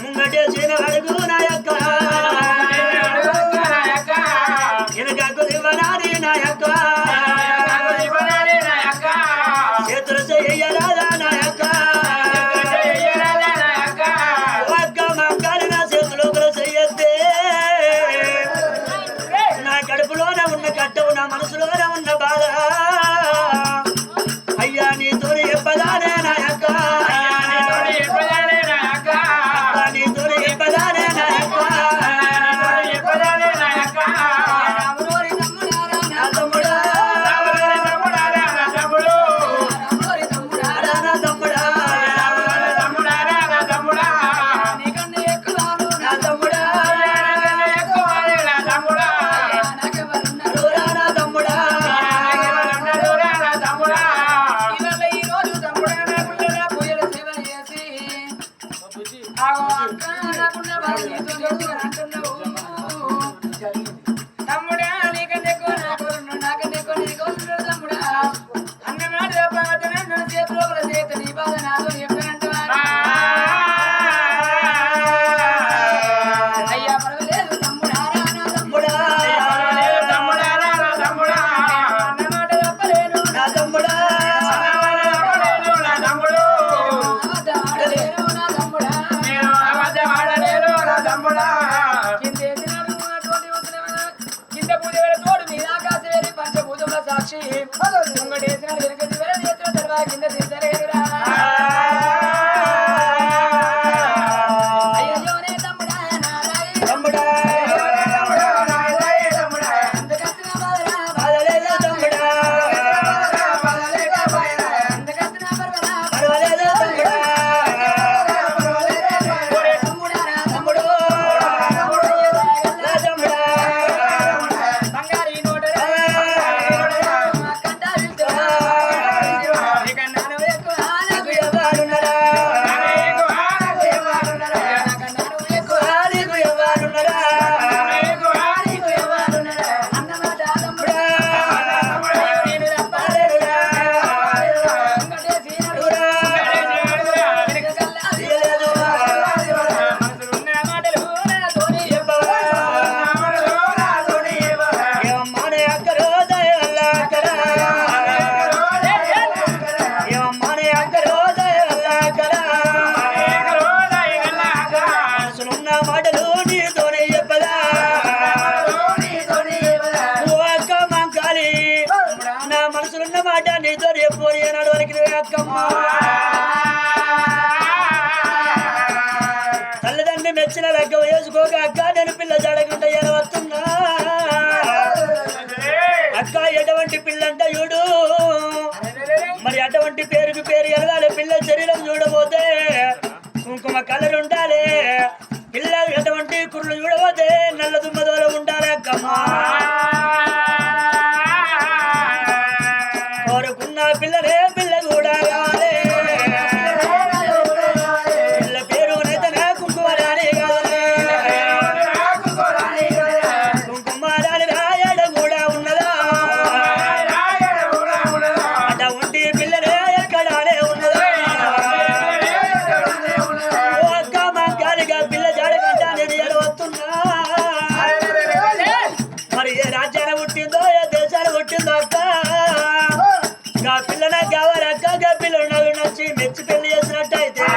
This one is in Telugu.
ముంగటే చేరగడుగునా అంటున్నావు సాక్షి. ముంగడేసిన వెనక దివర చేతుల తర్వాత కింద తీసారు మాట నీతో రేపు ఏనాడు తల్లిదండ్రి మెచ్చిన లెక్క వేసుకోక అక్క నేను పిల్ల జడకుండా వస్తున్నా? అక్క ఎటువంటి పిల్లంట చూడు. మరి అటువంటి పేరుకి పేరు ఎదగాలి పిల్ల శరీరం చూడబోతే కుంకుమ కలర్ ఉండాలి. పిల్ల ఎటువంటి కుర్రులు చూడబోతే నల్ల దూరం ఉండాలి అక్కమ్మా. ஓட்டுனாக்கா